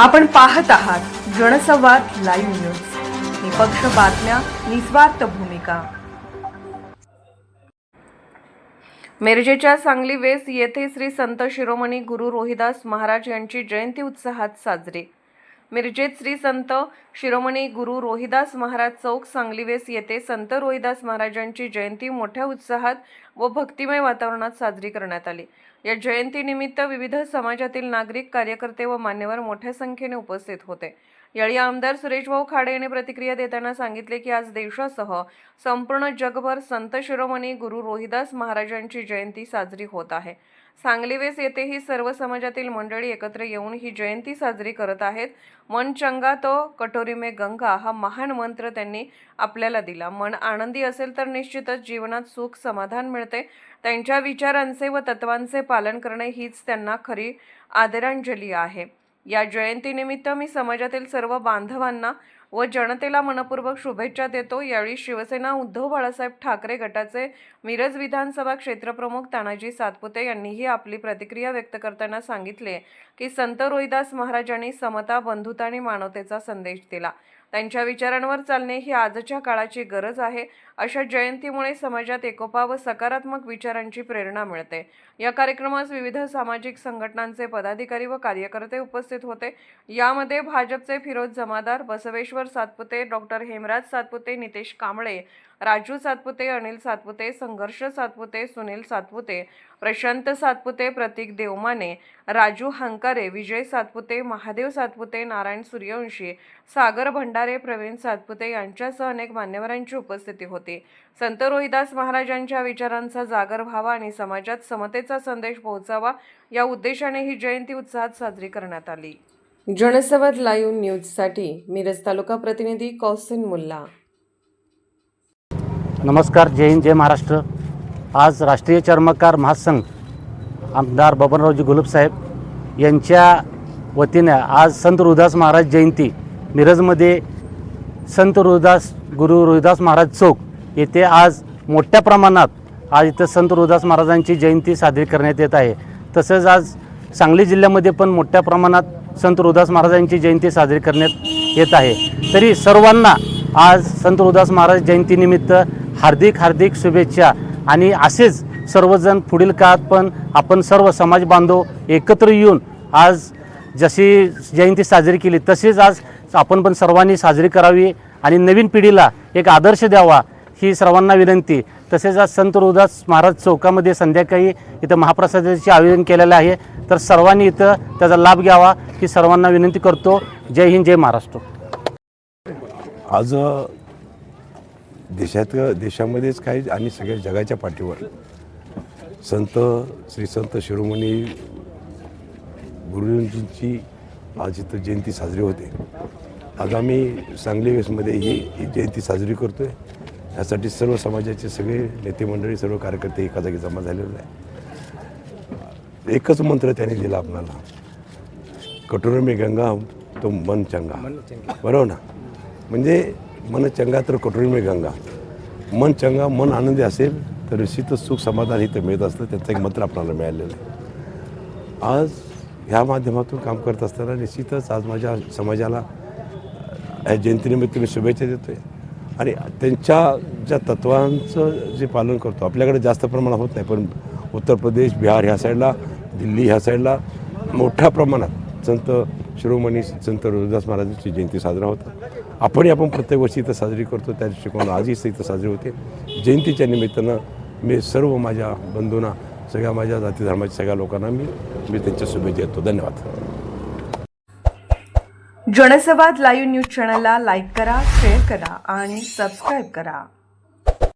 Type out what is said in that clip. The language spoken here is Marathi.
आपण पाहत आहात जनसंवाद लाईव्ह न्यूज. निपक्ष बातम्या निस्वार्थ भूमिका. मिरजेच्या सांगली वेस येथे श्री संत शिरोमणी गुरु रोहिदास महाराज यांची जयंती उत्साहात साजरी. मिरजेत श्री संत शिरोमणी गुरु रोहिदास महाराज चौक सांगली वेस येथे संत रोहिदास महाराजांची जयंती मोठ्या उत्साहात व भक्तिमय वातावरणात साजरी करण्यात आली. या जयंतीनिमित्त विविध समाजातील नागरिक कार्यकर्ते व मान्यवर मोठ्या संख्येने उपस्थित होते. यावेळी आमदार सुरेशभाऊ खाडे यांनी प्रतिक्रिया देताना सांगितले की आज देशासह संपूर्ण जगभर संत शिरोमणी गुरु रोहिदास महाराजांची जयंती साजरी होत आहे. सांगलीवेस येथेही सर्व समाजातील मंडळी एकत्र येऊन ही जयंती साजरी करत आहेत. मन चंगा तो कटोरी मे गंगा हा महान मंत्र त्यांनी आपल्याला दिला. मन आनंदी असेल तर निश्चितच जीवनात सुख समाधान मिळते. त्यांच्या विचारांचे व तत्वांचे पालन करणे हीच त्यांना खरी आदरांजली आहे. या जयंतीनिमित्त मी समाजातील सर्व बांधवांना व जनतेला मनपूर्वक शुभेच्छा देतो. यावेळी शिवसेना उद्धव बाळासाहेब ठाकरे गटाचे मिरज विधानसभा क्षेत्रप्रमुख तानाजी सातपुते यांनीही आपली प्रतिक्रिया व्यक्त करताना सांगितले की संत रोहिदास महाराजांनी समता बंधुता आणि मानवतेचा संदेश दिला. त्यांच्या विचारांवर चालणे ही आजच्या काळाची गरज आहे. अशा जयंतीमुळे समाजात एकोपा व सकारात्मक विचारांची प्रेरणा मिळते. या कार्यक्रमास विविध सामाजिक संघटनांचे पदाधिकारी व कार्यकर्ते उपस्थित होते. यामध्ये भाजपचे फिरोज जमादार बसवेश्वर सातपुते डॉक्टर हेमराज सातपुते नितेश कांबळे राजू सातपुते अनिल सातपुते संघर्ष सातपुते सुनील सातपुते प्रशांत सातपुते प्रतीक देवमाने राजू हंकारे विजय सातपुते महादेव सातपुते नारायण सूर्यवंशी सागर भंडारे प्रवीण सातपुते यांच्यासह अनेक मान्यवरांची उपस्थिती होती. संत रोहिदास महाराजांच्या विचारांचा जागर व्हावा आणि समाजात समतेचा संदेश पोहोचावा या उद्देशाने ही जयंती उत्साहात साजरी करण्यात आली. जनसंवाद लाईव्ह न्यूजसाठी मिरज तालुका प्रतिनिधी कौसिन मुल्ला. नमस्कार जय हिंद जय महाराष्ट्र. आज राष्ट्रीय चर्मकार महासंघ आमदार बबनरावजी गुलबसाहेब यांच्या वतीने आज संत रोहिदास महाराज जयंती मिरजमध्ये संत रोहिदास गुरु रोहिदास महाराज चौक येथे आज मोठ्या प्रमाणात आज इथं संत रुदास महाराजांची जयंती साजरी करण्यात येत आहे. तसंच आज सांगली जिल्ह्यामध्ये पण मोठ्या प्रमाणात संत रोहिदास महाराजांची जयंती साजरी करण्यात येत आहे. तरी सर्वांना आज संत रोहिदास महाराज जयंतीनिमित्त हार्दिक हार्दिक शुभेच्छा आणि असेच सर्वजण पुढील काळात पण आपण सर्व समाज बांधव एकत्र येऊन आज जशी जयंती साजरी केली तसेच आज आपण पण सर्वांनी साजरी करावी आणि नवीन पिढीला एक आदर्श द्यावा ही सर्वांना विनंती. तसेच आज संत रुदास महाराज चौकामध्ये संध्याकाळी इथं महाप्रसादाचे आयोजन केलेलं आहे. तर सर्वांनी इथं त्याचा लाभ घ्यावा ही सर्वांना विनंती करतो. जय हिंद जय महाराष्ट्र. आज देशात देशामध्येच काय आणि सगळ्या जगाच्या पाठीवर संत श्री संत शिरोमणी गुरुजींची आज इथं जयंती साजरी होते. आज आम्ही सांगली वेसमध्ये ही जयंती साजरी करतो आहे यासाठी सर्व समाजाचे सगळे नेते मंडळी सर्व कार्यकर्ते एका जागी जमा झालेले आहे एकच मंत्र त्यांनी दिला आपणाला कटोर में गंगा तो मन चंगा. बरोबर ना? म्हणजे मन चंगा तर कटोरी में गंगा. मन चंगा मन आनंदी असेल तर निश्चितच सुख समाधान इथं मिळत असतं. त्याचं एक मंत्र आपल्याला मिळालेलं आहे. आज ह्या माध्यमातून काम करत असताना निश्चितच आज माझ्या समाजाला या जयंतीनिमित्त मी शुभेच्छा देतो आहे आणि त्यांच्या ज्या तत्वांचं जे पालन करतो आपल्याकडे जास्त प्रमाणात होत नाही पण उत्तर प्रदेश बिहार ह्या साईडला दिल्ली ह्या साईडला मोठ्या प्रमाणात संत शिरोमणी संत रोहिदास महाराजांची जयंती साजरा होतात आपणही आपण प्रत्येक वर्षी इथं साजरी करतो त्या दृष्टिकोन आजही इथं साजरी होते. जयंतीच्या निमित्तानं मी सर्व माझ्या बंधूंना सगळ्या माझ्या जाती धर्माच्या सगळ्या लोकांना मी मी त्यांच्या शुभेच्छा देतो. धन्यवाद. जनसंवाद लाईव्ह न्यूज चॅनलला लाईक करा शेअर करा आणि सबस्क्राईब करा.